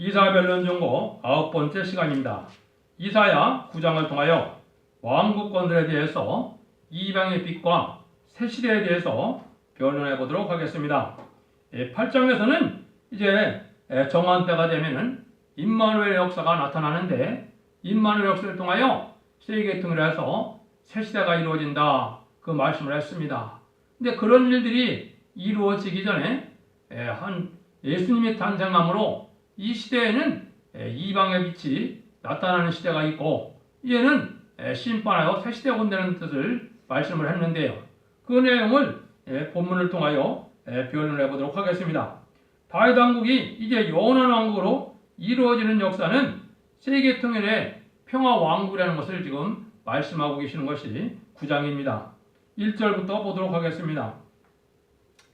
이사별론 정보 아홉 번째 시간입니다. 이사야 9장을 통하여 왕국권들에 대해서 이방의 빛과 새 시대에 대해서 변론해 보도록 하겠습니다. 8장에서는 이제 에, 정한 때가 되면은 임마누엘 역사가 나타나는데 임마누엘 역사를 통하여 세계 통일 해서 새 시대가 이루어진다 그 말씀을 했습니다. 근데 그런 일들이 이루어지기 전에 에, 한 예수님의 탄생함으로 이 시대에는 에, 이방의 빛이 나타나는 시대가 있고 이제는 에, 심판하여 새 시대가 온다는 뜻을 말씀을 했는데요. 그 내용을 에, 본문을 통하여 에, 변론해 보도록 하겠습니다. 다윗 왕국이 이제 영원한 왕국으로 이루어지는 역사는 세계 통일의 평화 왕국이라는 것을 지금 말씀하고 계시는 것이 9장입니다. 1절부터 보도록 하겠습니다.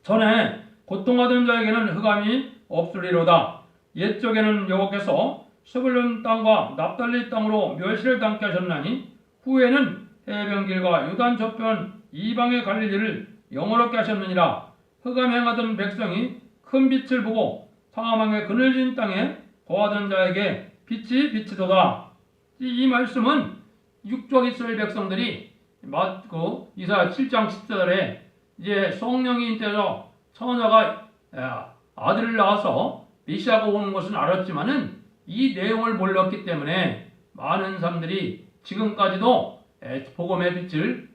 전에 고통하던 자에게는 흑암이 없으리로다. 옛적에는 여호와께서 스불론 땅과 납달리 땅으로 멸시를 당케 하셨나니 후에는 해변길과 유단 저편 이방의 갈릴리를 영원롭게 하셨느니라. 흑암 행하던 백성이 큰 빛을 보고 사망의 그늘진 땅에 거하던 자에게 빛이 비치도다. 이, 이 말씀은 육족 이스라엘 백성들이 맞고 이사 7장 10절에 이제 성령이 인때서 처녀가 아, 아들을 낳아서 메시아가 오는 것은 알았지만은 이 내용을 몰랐기 때문에 많은 사람들이 지금까지도 에, 복음의 빛을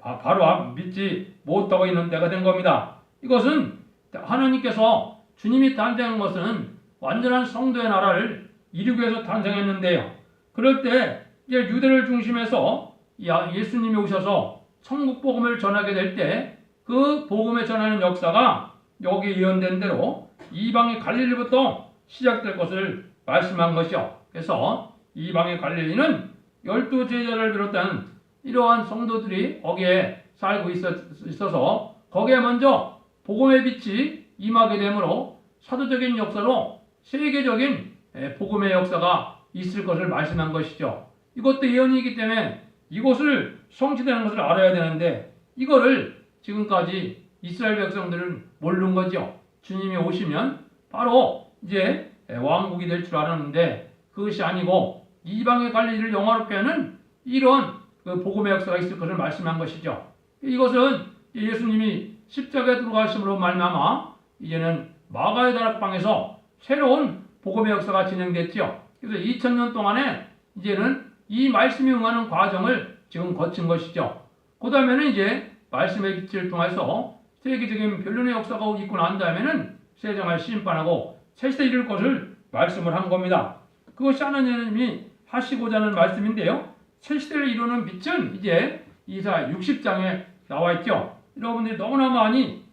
바로 믿지 못하고 있는 때가 된 겁니다. 이것은 하나님께서 주님이 탄생한 것은 완전한 성도의 나라를 이루기 위해서 탄생했는데요. 그럴 때 이제 유대를 중심해서 야- 예수님이 오셔서 천국 복음을 전하게 될 때 그 복음을 전하는 역사가 여기 예언된 대로 이방의 갈릴리부터 시작될 것을 말씀한 것이요. 그래서 이방의 갈릴리는 열두 제자를 비롯한 이러한 성도들이 거기에 살고 있어서 거기에 먼저 복음의 빛이 임하게 되므로 사도적인 역사로 세계적인 에, 복음의 역사가 있을 것을 말씀한 것이죠. 이것도 예언이기 때문에 이것을 성취되는 것을 알아야 되는데 이거를 지금까지 이스라엘 백성들은 모르는 거죠. 주님이 오시면 바로 이제 왕국이 될 줄 알았는데 그것이 아니고 이방의 관리를 영화롭게 하는 이런 그 복음의 역사가 있을 것을 말씀한 것이죠. 이것은 예수님이 십자가에 들어가심으로 말미암아 이제는 마가의 다락방에서 새로운 복음의 역사가 진행됐죠. 그래서 2000년 동안에 이제는 이 말씀이 응하는 과정을 지금 거친 것이죠. 그 다음에는 이제 말씀의 빛을 통해서 세계적인 변론의 역사가 있고 난 다음에는 세상을 심판하고 새시대 이룰 것을 말씀을 한 겁니다. 그것이 하나님이 하시고자 하는 말씀인데요. 새시대를 이루는 빛은 이제 이사 60장에 나와 있죠. 여러분들이 너무나 많이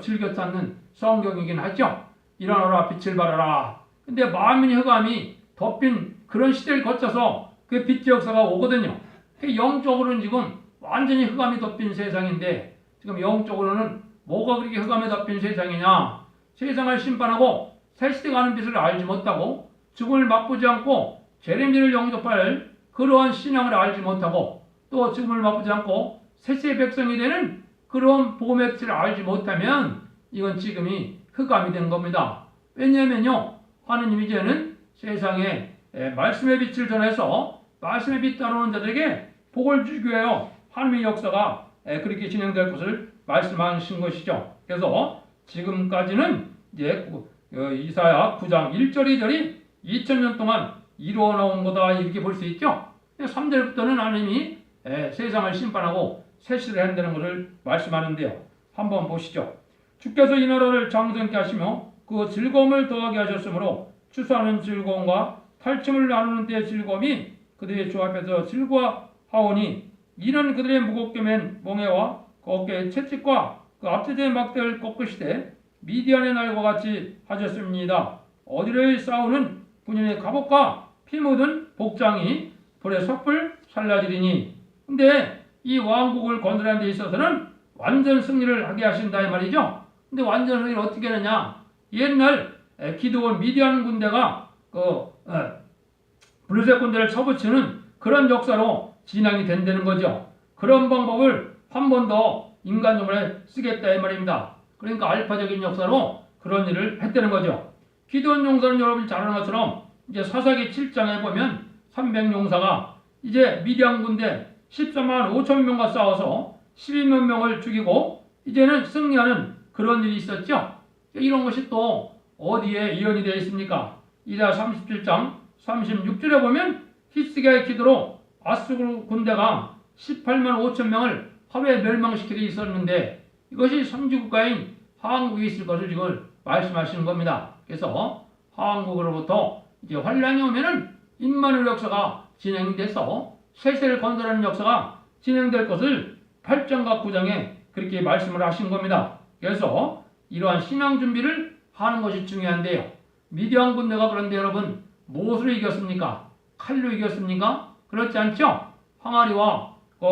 즐겨 찾는 성경이긴 하죠. 일어나라 빛을 발하라. 근데 만민의 흑암이 덮인 그런 시대를 거쳐서 그 빛의 역사가 오거든요. 그 영적으로는 지금 완전히 흑암이 덮인 세상인데 지금 영적으로는 뭐가 그렇게 흑암에 덮인 세상이냐? 세상을 심판하고 새 시대가 하는 빛을 알지 못하고 죽음을 맛보지 않고 재림지를 영접할 그러한 신앙을 알지 못하고 또 죽음을 맛보지 않고 새시의 백성이 되는 그런 복음의 빛을 알지 못하면 이건 지금이 흑암이 된 겁니다. 왜냐하면요 하느님 이제는 세상에 에, 말씀의 빛을 전해서 말씀의 빛 따르는 자들에게 복을 주기 위하여 하나님의 역사가 에, 그렇게 진행될 것을 말씀하신 것이죠. 그래서 지금까지는 이제 구- 어, 이사야 9장 1절 2절이 2000년 동안 이루어 나온 거다 이렇게 볼 수 있죠. 3절부터는 하나님이 에, 세상을 심판하고 새 시대를 한다는 것을 말씀하는데요. 한번 보시죠. 주께서 이 나라를 장성케 하시며 그 즐거움을 더하게 하셨으므로 추수하는 즐거움과 탈춤을 나누는 때의 즐거움이 그들의 주 앞에서 즐거워하오니 이는 그들의 무겁게 맨 멍에와 그 어깨의 채찍과 그 앞제의 막대를 꺾으시되 미디안의 날과 같이 하셨습니다. 어디를 싸우는 군인의 갑옷과 피 묻은 복장이 불에 섣불 살라지리니 근데 이 왕국을 건설하는 데 있어서는 완전 승리를 하게 하신다 이 말이죠. 근데 완전 승리를 어떻게 하느냐? 옛날 에, 기드온 미디안 군대가 그 에, 블루셋 군대를 쳐붙이는 그런 역사로 진행이 된다는 거죠. 그런 방법을 한 번 더 인간적으로 쓰겠다 이 말입니다. 그러니까 알파적인 역사로 그런 일을 했다는 거죠. 기도원 용사는 여러분이 잘 아는 것처럼 이제 사사기 7장에 보면 300 용사가 이제 미디안 군대 14만 5천 명과 싸워서 12만 명을 죽이고 이제는 승리하는 그런 일이 있었죠. 이런 것이 또 어디에 이연이 되어 있습니까? 이자 37장 36절에 보면 히스기야의 기도로 아수르 군대가 18만 5천 명을 하루에 멸망시키게 있었는데 이것이 선지국가인 한국에 있을 것을 이걸 말씀하시는 겁니다. 그래서 한국으로부터 이제 환란이 오면은 인마누엘 역사가 진행돼서 세세를 건설하는 역사가 진행될 것을 8장과 9장에 그렇게 말씀을 하신 겁니다. 그래서 이러한 신앙 준비를 하는 것이 중요한데요. 미디안 군대가 그런데 여러분 무엇으로 이겼습니까? 칼로 이겼습니까? 그렇지 않죠? 항아리와 그,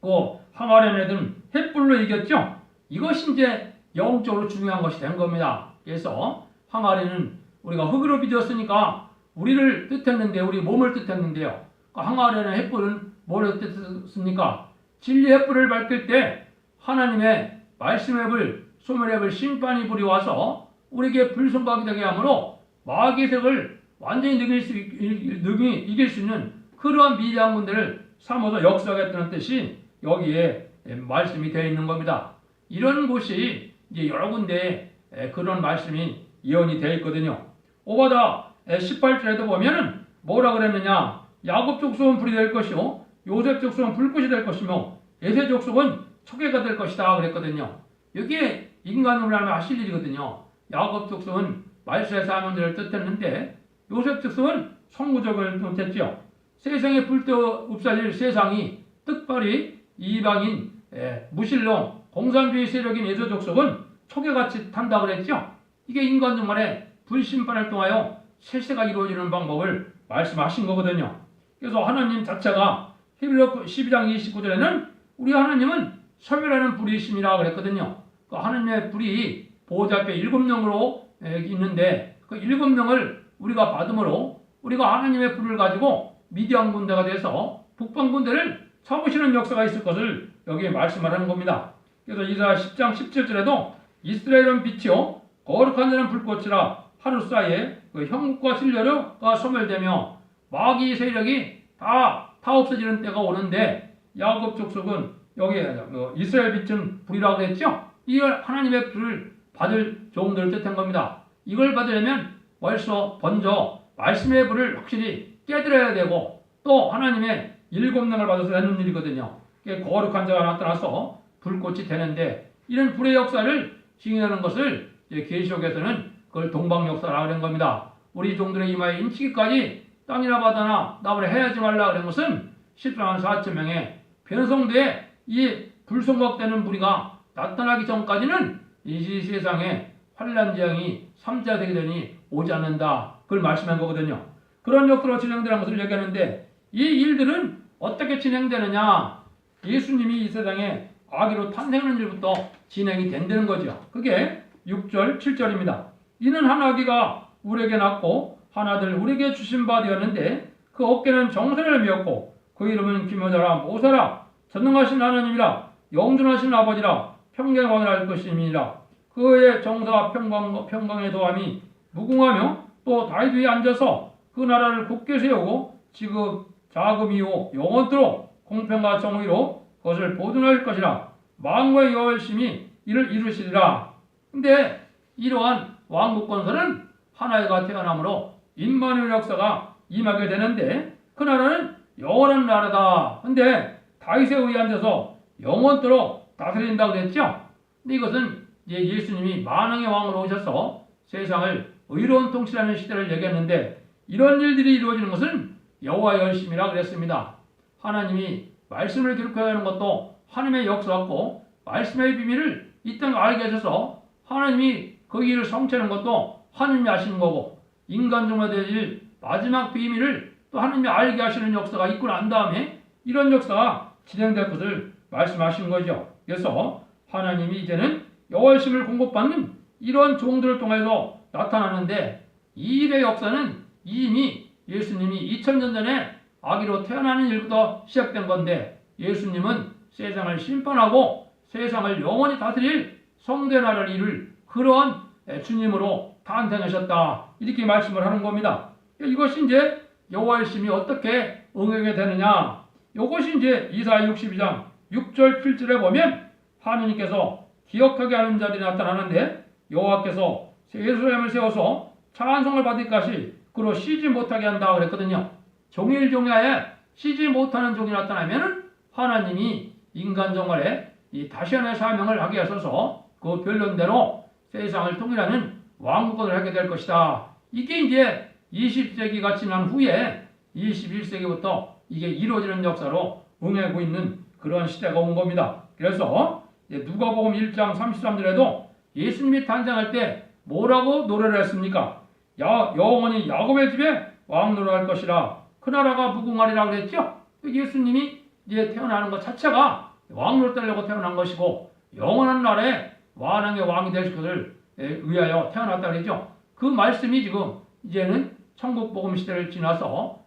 그 항아리 내든 횃불로 이겼죠? 이것이 이제 영적으로 중요한 것이 된 겁니다. 그래서 항아리는 우리가 흙으로 빚었으니까 우리를 뜻했는데 우리 몸을 뜻했는데요. 그 항아리는 횃불은 뭐를 뜻했습니까? 진리 횃불을 밝힐 때 하나님의 말씀 횃불, 소멸 횃불, 심판이 불이 와서 우리에게 불성각이 되게 하므로 마귀의 색을 완전히 이길 수, 이길 수 있는 그러한 미대한 군대를 삼아서 역사하겠다는 뜻이 여기에 말씀이 되어 있는 겁니다. 이런 곳이 이제 여러 군데 그런 말씀이 예언이 되어 있거든요. 오바다 18절에도 보면은 뭐라 그랬느냐? 야곱 족속은 불이 될 것이요, 요셉 족속은 불꽃이 될 것이며, 에세 족속은 초계가 될 것이다 그랬거든요. 여기에 인간으로 하면 하실 일이거든요. 야곱 족속은 말세의 사명들을 뜻했는데, 요셉 족속은 성구적을 뜻했죠. 세상에 불떠 읍사질 세상이 뜻발이 이방인 에, 무신론 공산주의 세력인 에세 족속은 초계같이 탄다 그랬죠. 이게 인간 중간에 불심판을 통하여 세세가 이루어지는 방법을 말씀하신 거거든요. 그래서 하나님 자체가 히브리서 12장 29절에는 우리 하나님은 소멸하는 불이심이라 그랬거든요. 그 하나님의 불이 보호자 앞에 일곱 명으로 있는데 그 일곱 명을 우리가 받음으로 우리가 하나님의 불을 가지고 미디안 군대가 돼서 북방 군대를 참으시는 역사가 있을 것을 여기에 말씀하는 겁니다. 그래서 이사 10장 17절에도 이스라엘은 빛이요 거룩한 자는 불꽃이라 하루 사이에 그 형국과 진료가 소멸되며 마귀 세력이 다, 다 없어지는 때가 오는데 야곱 족속은 여기에 그 이스라엘 빛은 불이라고 했죠. 이걸 하나님의 불을 받을 종들을 뜻한 겁니다. 이걸 받으려면 벌써 먼저 말씀의 불을 확실히 깨달아야 되고 또 하나님의 일곱 능을 받아서 하는 일이거든요. 거룩한 자가 나타나서 불꽃이 되는데 이런 불의 역사를 증인하는 것을 계시록에서는 그걸 동방 역사라 그런 겁니다. 우리 종들의 이마에 인치기까지 땅이나 바다나 나무를 해야지 말라 그런 것은 14만 4천 명의 변성대에 이 불성각되는 무리가 나타나기 전까지는 이 세상에 환란 재앙이 3자 되게 되니 오지 않는다. 그걸 말씀한 거거든요. 그런 역사로 진행되는 것을 얘기하는데 이 일들은 어떻게 진행되느냐? 예수님이 이 세상에 아기로 탄생하는 일부터 진행이 된다는 거죠. 그게 6절, 7절입니다. 이는 한 아기가 우리에게 낳고 한 아들 우리에게 주신 바 되었는데 그 어깨는 정선을 메었고 그 이름은 기묘자라 모사라 전능하신 하나님이라 영존하신 아버지라 평경왕을 할 것임이니라 그의 정사와 평강, 평강의 도함이 무궁하며 또 다윗 위에 앉아서 그 나라를 굳게 세우고 지금 자금이요 영원토록 공평과 정의로 그것을 보존할 것이라 만국의 여호심이 이를 이루시리라 근데 이러한 왕국 건설은 하나의가 태어나므로 임마누엘 역사가 임하게 되는데 그 나라는 영원한 나라다. 근데 다윗에 의해 앉아서 영원토록 다스린다고 그랬죠. 근데 이것은 예수님이 만왕의 왕으로 오셔서 세상을 의로운 통치하는 시대를 얘기했는데 이런 일들이 이루어지는 것은 여호와 열심이라 그랬습니다. 하나님이 말씀을 기록해야 하는 것도 하나님의 역사였고 말씀의 비밀을 이 땅에 알게 하셔서 하나님이 그 일을 성취하는 것도 하나님이 하시는 거고 인간 중에 될 마지막 비밀을 또 하나님이 알게 하시는 역사가 있고 난 다음에 이런 역사가 진행될 것을 말씀하신 거죠. 그래서 하나님이 이제는 여호와심을 공급받는 이런 종들을 통해서 나타나는데 이 일의 역사는 이미 예수님이 2000년 전에 아기로 태어나는 일부터 시작된 건데 예수님은 세상을 심판하고 세상을 영원히 다스릴 성대 나라를 이룰 그러한 주님으로 탄생하셨다 이렇게 말씀을 하는 겁니다. 이것이 이제 여호와의 심이 어떻게 응하게 되느냐? 이것이 이제 이사야 62장 6절 7절에 보면 하느님께서 기억하게 하는 자들이 나타나는데 여호와께서 예루살렘을 세워서 찬송을 받을 것이 그로 쉬지 못하게 한다 그랬거든요. 종일 종야에 쉬지 못하는 종이 나타나면은 하나님이 인간 정말에 이 다시안의 사명을 하게 하셔서 그 변론대로 세상을 통일하는 왕국을 하게 될 것이다. 이게 이제 20세기가 지난 후에 21세기부터 이게 이루어지는 역사로 응하고 있는 그런 시대가 온 겁니다. 그래서 누가복음 1장 33절에도 예수님이 탄생할 때 뭐라고 노래를 했습니까? 야, 영원히 야곱의 집에 왕노를 할 것이라 그 나라가 무궁하리라 그랬죠. 예수님이 이제 태어나는 것 자체가 왕노를 따려고 태어난 것이고 영원한 나라에 완왕의 왕이 될 것을 위하여 태어났다 그랬죠. 그 말씀이 지금 이제는 천국 복음 시대를 지나서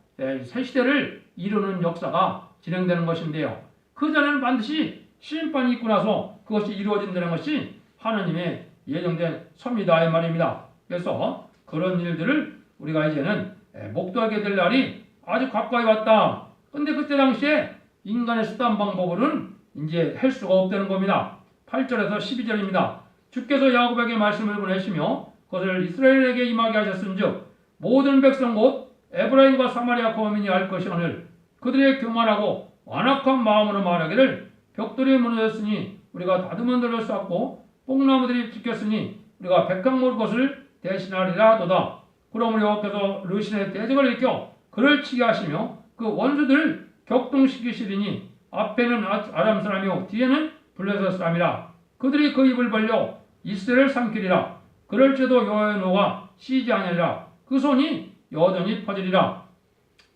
새 시대를 이루는 역사가 진행되는 것인데요. 그 전에는 반드시 심판이 있고 나서 그것이 이루어진다는 것이 하나님의 예정된 섭니다 이 말입니다. 그래서 그런 일들을 우리가 이제는 목도하게 될 날이 아주 가까이 왔다. 근데 그때 당시에 인간의 수단 방법으로는 이제 할 수가 없다는 겁니다. 8절에서 12절입니다. 주께서 야곱에게 말씀을 보내시며 그것을 이스라엘에게 임하게 하셨은즉 모든 백성 곧 에브라임과 사마리아 거민이 알 것이오늘 그들의 교만하고 완악한 마음으로 말하기를 벽돌이 무너졌으니 우리가 다듬은들을 쌓고 뽕나무들이 지켰으니 우리가 백합 모을 것을 대신하리라 하도다. 그러므로 여호와께서 르신의 대적을 일으켜 그를 치게 하시며 그 원수들을 격동시키시리니 앞에는 아람 사람이요 뒤에는 블레셋 사람이라 그들이 그 입을 벌려 이스라엘을 삼키리라 그럴지도 여호와의 노가 쉬지 아니하리라 그 손이 여전히 퍼지리라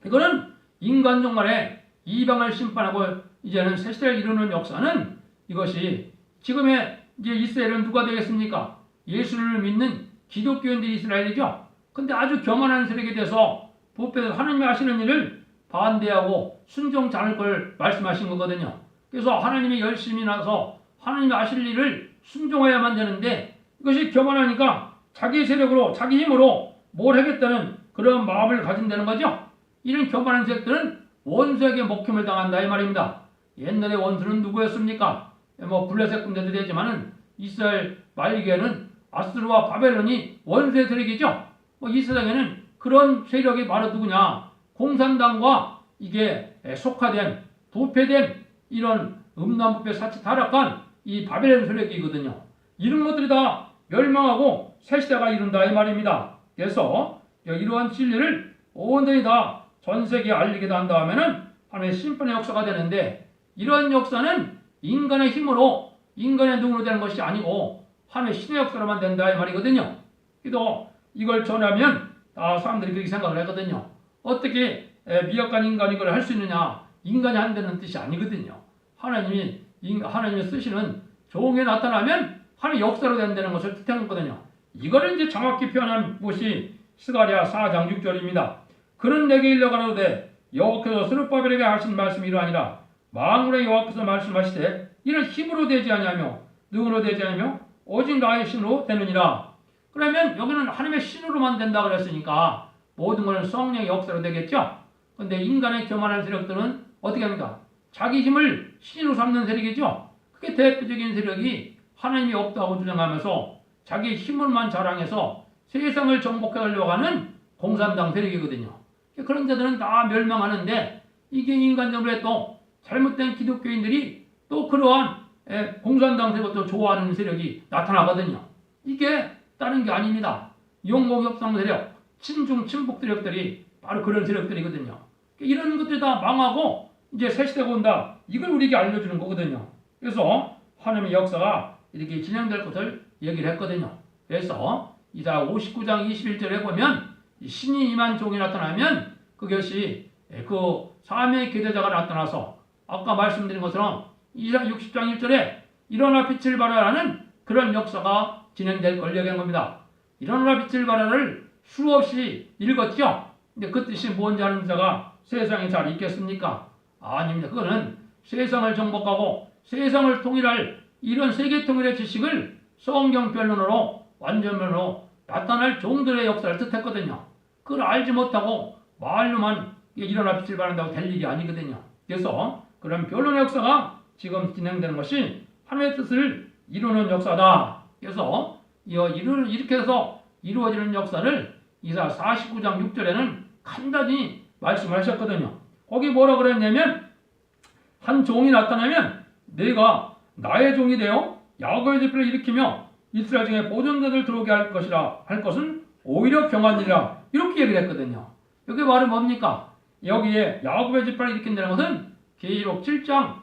이거는 인간 종말에 이방을 심판하고 이제는 새 시대를 이루는 역사는 이것이 지금의 이제 이스라엘은 누가 되겠습니까? 예수를 믿는 기독교인들이 이스라엘이죠. 근데 아주 교만한 세력에 대해서 부패에서 하나님이 하시는 일을 반대하고 순종치 않을 걸 말씀하신 거거든요. 그래서 하나님이 열심히 나서 하나님이 하실 일을 순종해야만 되는데 이것이 교만하니까 자기 세력으로 자기 힘으로 뭘 하겠다는 그런 마음을 가진다는 거죠. 이런 교만한 세력들은 원수에게 목숨을 당한다 이 말입니다. 옛날에 원수는 누구였습니까? 뭐 블레셋 군대도 되지만은 이스라엘 말기에는 아스르와 바벨론이 원수의 세력이죠. 뭐이 세상에는 그런 세력이 바로 누구냐? 공산당과 이게 속화된 부패된 이런 음란부패 사치 타락한 이 바벨론 세력이거든요. 이런 것들이 다 멸망하고 새 시대가 이룬다 이 말입니다. 그래서 이러한 진리를 온전히 다 전 세계에 알리게 한 다음에는 하나님의 심판의 역사가 되는데 이러한 역사는 인간의 힘으로 인간의 눈으로 되는 것이 아니고 하나님의 신의 역사로만 된다 이 말이거든요. 그래도 이걸 전하면 다 사람들이 그렇게 생각을 하거든요. 어떻게 미약한 인간이 이걸 할 수 있느냐? 인간이 한다는 뜻이 아니거든요. 하나님이 하나님이 쓰시는 종에 나타나면 하나님 역사로 된다는 것을 뜻하거든요. 이거를 이제 정확히 표현한 것이 스가랴 4장 6절입니다. 그는 내게 일러가로되 여호와께서 스룹바벨에게 하신 말씀이 이러하니라 만군의 여호와께서 말씀하시되 이는 힘으로 되지 아니하며 능으로 되지 아니하며 오직 나의 신으로 되느니라. 그러면 여기는 하나님의 신으로만 된다 그랬으니까 모든 것은 성령의 역사로 되겠죠. 근데 인간의 교만한 세력들은 어떻게 합니까? 자기 힘을 신으로 삼는 세력이죠. 그게 대표적인 세력이 하나님이 없다고 주장하면서 자기 힘을만 자랑해서 세상을 정복하려고 하는 공산당 세력이거든요. 그런 자들은 다 멸망하는데 이게 인간적으로 또 잘못된 기독교인들이 또 그러한 공산당 세력도 좋아하는 세력이 나타나거든요. 이게 다른 게 아닙니다. 용목 협상 세력, 친중 친북 세력들이 바로 그런 세력들이거든요. 이런 것들이 다 망하고 이제 새 시대가 온다. 이걸 우리에게 알려주는 거거든요. 그래서 하나님의 역사가 이렇게 진행될 것을 얘기를 했거든요. 그래서 이사 59장 21절에 보면 신이 임한 종이 나타나면 그것이 그 사명의 기대자가 나타나서 아까 말씀드린 것처럼 60장 1절에 일어나 빛을 발하라는 그런 역사가 진행될 걸 얘기한 겁니다. 일어나 빛을 발하를 수없이 읽었죠. 근데 그 뜻이 뭔지 아는 자가 세상에 잘 있겠습니까? 아닙니다. 그거는 세상을 정복하고 세상을 통일할 이런 세계 통일의 지식을 성경 변론으로 완전 변론으로 나타날 종들의 역사를 뜻했거든요. 그걸 알지 못하고 말로만 일어나 빛을 발한다고 될 일이 아니거든요. 그래서 그런 변론의 역사가 지금 진행되는 것이 하나님의 뜻을 이루는 역사다. 그래서 이렇게 해서 이루어지는 역사를 이사 49장 6절에는 간단히 말씀을 하셨거든요. 거기 뭐라 그랬냐면 한 종이 나타나면 내가 나의 종이 되어 야곱의 집회를 일으키며 이스라엘 중에 보존자들 들어오게 할 것이라 할 것은 오히려 경한이라 이렇게 얘기를 했거든요. 여기 말은 뭡니까? 여기에 야곱의 집회를 일으킨다는 것은 계시록 7장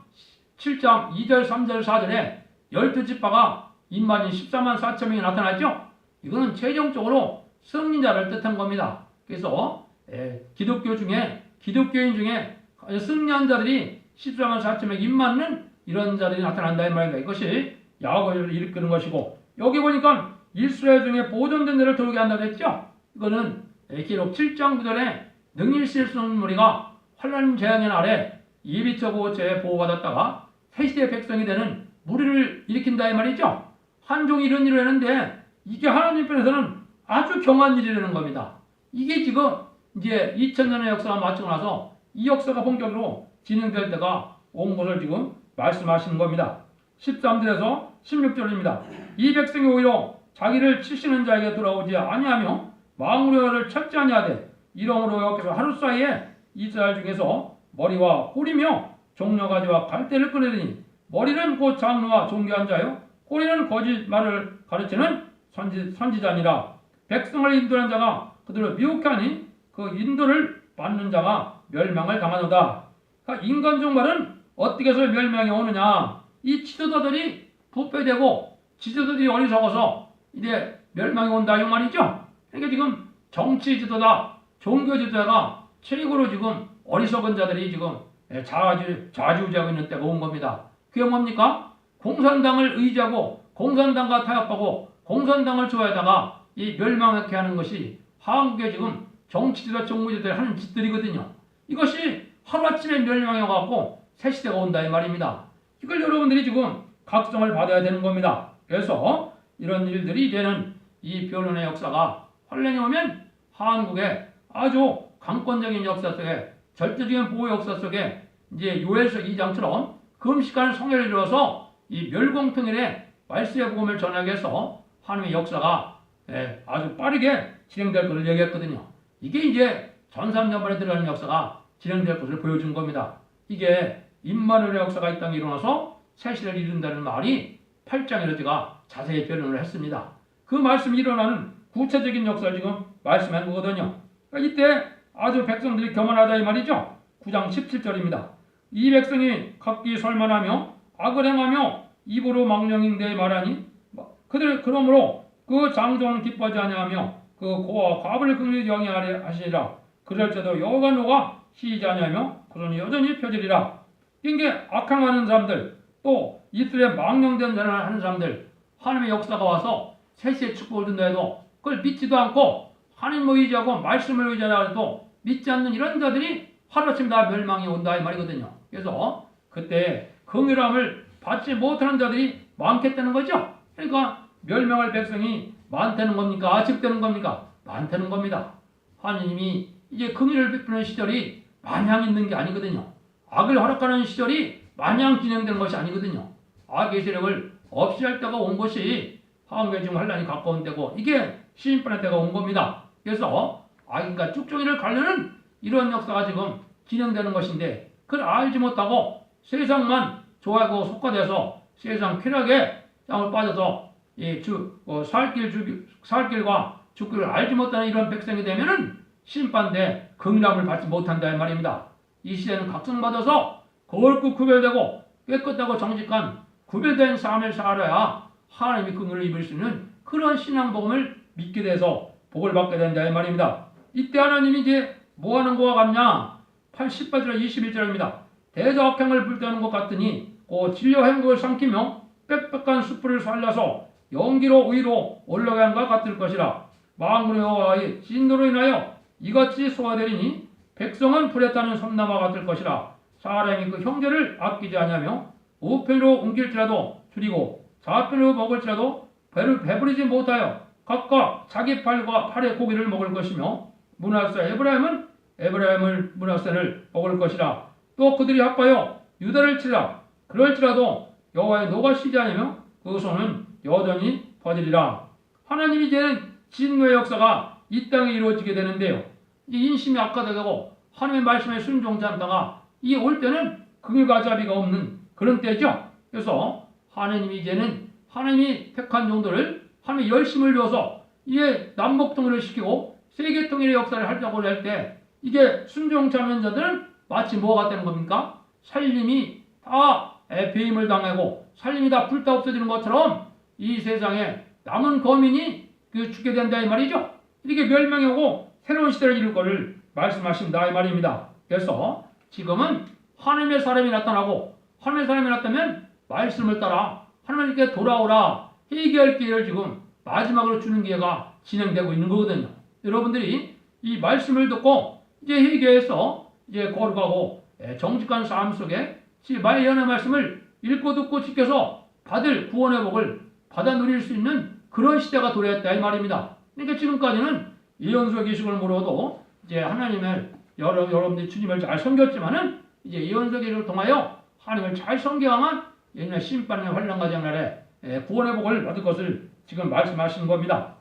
7장 2절 3절 4절에 열두 지파가 인마진 14만 4천 명이 나타났죠. 이거는 최종적으로 승리자를 뜻한 겁니다. 그래서 에, 기독교 중에 기독교인 중에 승리한 자들이 14만 4천 명 입맞는 이런 자들이 나타난다 이 말입니다. 이것이 야곱을 일으키는 것이고 여기 보니까 이스라엘 중에 보존된 자를 들어오게 한다고 했죠. 이거는 기록 7장 9절에 능일실순 무리가 환란 재앙의 날에 이비처 보호체에 보호받았다가 새시대 백성이 되는 무리를 일으킨다 이 말이죠. 한 종이 이런 일을 했는데 이게 하나님 편에서는 아주 경한 일이라는 겁니다. 이게 지금 이제 2000년의 역사가 마치고 나서 이 역사가 본격으로 진행될 때가 온 것을 지금 말씀하시는 겁니다. 13절에서 16절입니다. 이 백성이 오히려 자기를 치시는 자에게 돌아오지 아니하며 망우려를 찾지 아니하되 이러므로 여기서 하루 사이에 이스라엘 중에서 머리와 꼬리며 종려가지와 갈대를 끊으니 머리는 곧 장로와 종교한 자요. 꼬리는 거짓말을 가르치는 선지, 선지자니라. 백성을 인도한 자가 그들을 미혹하니 그 인도를 받는 자가 멸망을 당하노다. 그러니까 인간 종말은 어떻게 해서 멸망이 오느냐? 이 지도자들이 부패되고 지도자들이 어리석어서 이제 멸망이 온다 이 말이죠. 그러니까 지금 정치 지도자 종교 지도자가 최고로 지금 어리석은 자들이 지금 자주, 좌지우지하고 있는 때가 온 겁니다. 그게 뭡니까? 공산당을 의지하고 공산당과 타협하고 공산당을 좋아하다가 이 멸망하게 하는 것이 한국의 지금 정치지도자 정무지도들이 하는 짓들이거든요. 이것이 하루아침에 멸망해갖고 새 시대가 온다 이 말입니다. 이걸 여러분들이 지금 각성을 받아야 되는 겁니다. 그래서 이런 일들이 이제는 이 변론의 역사가 환란이 오면 한국의 아주 강권적인 역사 속에 절대적인 보호 역사 속에 이제 요엘서 2장처럼 금식하는 성회를 이루어서 이 멸공평일에 말씀의 복음을 전하기 위해서 하나님의 역사가 예, 아주 빠르게 진행될 것을 얘기했거든요. 이게 이제 전삼년반에 들어가는 역사가 진행될 것을 보여준 겁니다. 이게 임마누엘의 역사가 이 땅에 일어나서 새시를 이룬다는 말이 8장에 제가 자세히 변론을 했습니다. 그 말씀이 일어나는 구체적인 역사를 지금 말씀한 거거든요. 그러니까 이때 아주 백성들이 교만하다 이 말이죠. 9장 17절입니다. 이 백성이 각기 설만하며 악을 행하며 입으로 망령인데 말하니 그들 그러므로 그 장정은 기뻐하지 아니하며 그 고와 과부를 극률히 영위하려 하시리라. 그럴지도 여호가 노가 시지 아니하며 그러니 여전히 표지리라. 이게 악행하는 사람들 또 이스라엘 망령된 자를 하는 사람들 하나님의 역사가 와서 세시의 축복을 준다 해도 그걸 믿지도 않고 하나님을 의지하고 말씀을 의지하고 믿지 않는 이런 자들이 하루아침 다 멸망이 온다 이 말이거든요. 그래서 그때 긍휼함을 받지 못하는 자들이 많겠다는 거죠. 그러니까 멸망할 백성이 많다는 겁니까? 아직되는 겁니까? 많다는 겁니다. 하나님이 이제 긍휼을 베푸는 시절이 마냥 있는 게 아니거든요. 악을 허락하는 시절이 마냥 진행되는 것이 아니거든요. 악의 세력을 없이 할 때가 온 것이 한국에 지금 환란이 가까운 때고 이게 시인판의 때가 온 겁니다. 그래서 악인과 쭉종이를 가르는 이런 역사가 지금 진행되는 것인데 그걸 알지 못하고 세상만 좋아하고 속화돼서 세상 쾌락에 땅을 빠져서 이 주, 어, 살길 주, 살길과 죽기를 알지 못하는 이런 백성이 되면은 심판대 긍휼함을 받지 못한다 이 말입니다. 이 시대는 각성받아서 거울고 구별되고 깨끗하고 정직한 구별된 삶을 살아야 하나님이 긍휼을 입을 수 있는 그런 신앙복음을 믿게 돼서 복을 받게 된다 이 말입니다. 이때 하나님이 이제 뭐 하는 거와 같냐? 88절 21절입니다. 대적행을 불태우는 것 같으니 그 진료 행복을 삼키며 빽빽한 수풀을 살려서 연기로 의로 올라가는 것 같을 것이라 망군의 여호와의 진노로 인하여 이같이 소화되리니 백성은 불에 타는 섬나마 같을 것이라 사람이 그 형제를 아끼지 아니하며 우편으로 옮길지라도 줄이고 좌편으로 먹을지라도 배를 배부리지 못하여 각각 자기 팔과 팔의 고기를 먹을 것이며 문하세 에브라임은 에브라임을 문하세를 먹을 것이라. 또 그들이 합하여 유다를 치라. 그럴지라도 여호와의 노가 쉬지 않으며 그 손은 여전히 퍼지리라. 하나님이 이제는 진노의 역사가 이 땅에 이루어지게 되는데요. 이 인심이 악화되고 하나님의 말씀에 순종치 않다가 이 올 때는 긍휼가자비가 없는 그런 때죠. 그래서 하나님이 이제는 하나님이 택한 종들을 하나님의 열심을 줘서 이게 남북 통일을 시키고 세계 통일의 역사를 하려고 할 때 이게 않는 자들은 마치 뭐가 되는 겁니까? 살림이 다 배임을 당하고 살림이 다 불타 없어지는 것처럼 이 세상에 남은 거민이 그 죽게 된다 이 말이죠. 이렇게 멸망이 오고 새로운 시대를 이룰 것을 말씀하신다 이 말입니다. 그래서 지금은 하나님의 사람이 나타나고 하나님의 사람이 나타나면 말씀을 따라 하나님께 돌아오라 회개할 기회를 지금 마지막으로 주는 기회가 진행되고 있는 거거든요. 여러분들이 이 말씀을 듣고 이제 회개해서 이제 거룩하고 예, 정직한 삶 속에 마의 연의 말씀을 읽고 듣고 지켜서 받을 구원의 복을 받아 누릴 수 있는 그런 시대가 도래했다 이 말입니다. 그러니까 지금까지는 예언서 계시을 모르도 이제 하나님을 여러 여러분들이 주님을 잘 섬겼지만은 이제 예언서 계시를 통하여 하나님을 잘 섬겨야만 옛날 심판의 환란과 장날에 예, 구원의 복을 받을 것을 지금 말씀하시는 겁니다.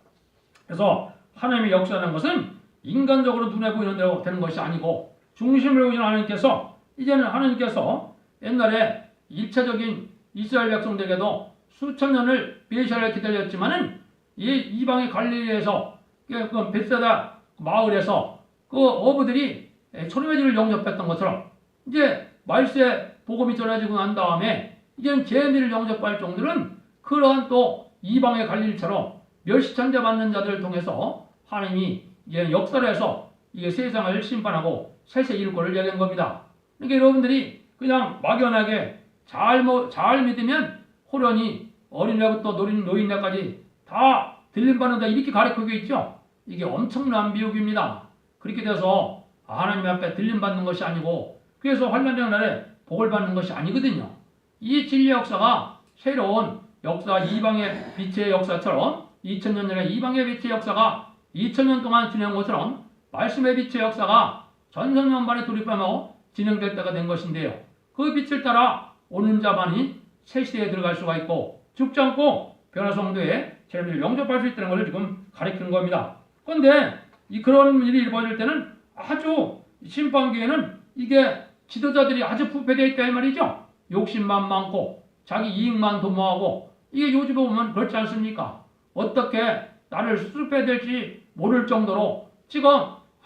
그래서 하나님의 역사라는 것은 인간적으로 눈에 보이는 대로 되는 것이 아니고 중심을 보이는 하나님께서 이제는 하나님께서 옛날에 일차적인 이스라엘 백성들에게도 수천 년을 메시아를 기다렸지만은 이 이방의 갈릴리에서 그 베세다 마을에서 그 어부들이 초림의지를 영접했던 것처럼 이제 말세 복음이 전해지고 난 다음에 이제는 제미를 영접할 종들은 그러한 또 이방의 갈릴리처럼 멸시천자 받는 자들을 통해서 하나님이 역사를 해서 이게 세상을 심판하고 이룰 거를 얘기한 겁니다. 그러니까 여러분들이 그냥 막연하게 잘, 뭐, 잘 믿으면 호련히 어린애부터 노인, 노인네까지 다 들림받는다 이렇게 가르치고 있죠. 이게 엄청난 미혹입니다. 그렇게 돼서 하나님 앞에 들림받는 것이 아니고 그래서 환란의 날에 복을 받는 것이 아니거든요. 이 진리 역사가 새로운 역사 이방의 빛의 역사처럼 2000년 전에 이방의 빛의 역사가 2000년 동안 진행한 것처럼 말씀의 빛의 역사가 전성년반에 돌입하며 진행될 때가 된 것인데요. 그 빛을 따라 오는 자만이 새 시대에 들어갈 수가 있고 죽지 않고 변화성도에 재림을 영접할 수 있다는 것을 지금 가리키는 겁니다. 그런데 이 그런 일이 이루어질 때는 아주 심판기에는 이게 지도자들이 아주 부패되어 있다 이 말이죠. 욕심만 많고 자기 이익만 도모하고 이게 요즘에 보면 그렇지 않습니까? 어떻게 나를 수습해야 될지 모를 정도로 지금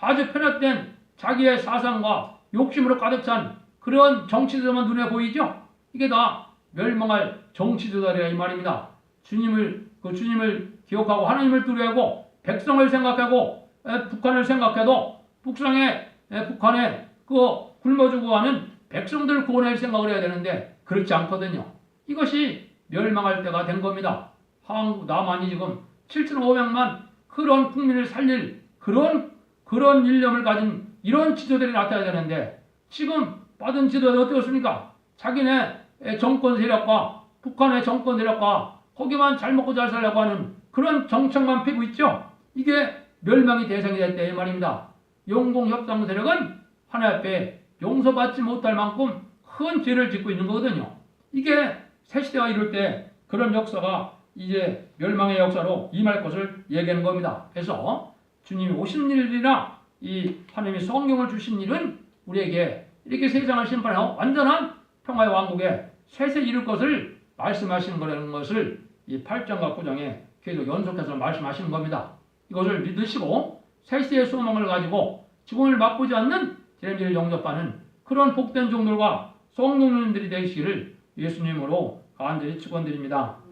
아주 편협된 자기의 사상과 욕심으로 가득 찬 그런 정치들만 눈에 보이죠? 이게 다 멸망할 정치들이라 이 말입니다. 주님을 그 주님을 기억하고 하나님을 두려워하고 백성을 생각하고 에, 북한을 생각해도 북상에 에, 북한에 그 굶어주고 하는 백성들 구원할 생각을 해야 되는데 그렇지 않거든요. 이것이 멸망할 때가 된 겁니다. 한국 남한이 지금 7,500만 그런 국민을 살릴 그런 그런 일념을 가진 이런 지도들이 나타나야 되는데 지금 받은 지도는 어떻습니까? 자기네 정권 세력과 북한의 정권 세력과 거기만 잘 먹고 잘 살려고 하는 그런 정책만 피고 있죠. 이게 멸망이 대상이 될때 말입니다. 용공협상 세력은 하나님 앞에 용서받지 못할 만큼 큰 죄를 짓고 있는 거거든요. 이게 새 시대가 이룰 때 그런 역사가 이제 멸망의 역사로 임할 것을 얘기하는 겁니다. 그래서 주님이 오신 일이나 이 하나님이 성경을 주신 일은 우리에게 이렇게 세상을 심판하고 완전한 평화의 왕국에 셋에 이룰 것을 말씀하시는 거라는 것을 이 8장과 9장에 계속 연속해서 말씀하시는 겁니다. 이것을 믿으시고 셋세의 소망을 가지고 죽음을 맛보지 않는 제림제를 영접하는 그런 복된 종들과 성도님들이 되시기를 예수님으로 간절히 축원드립니다.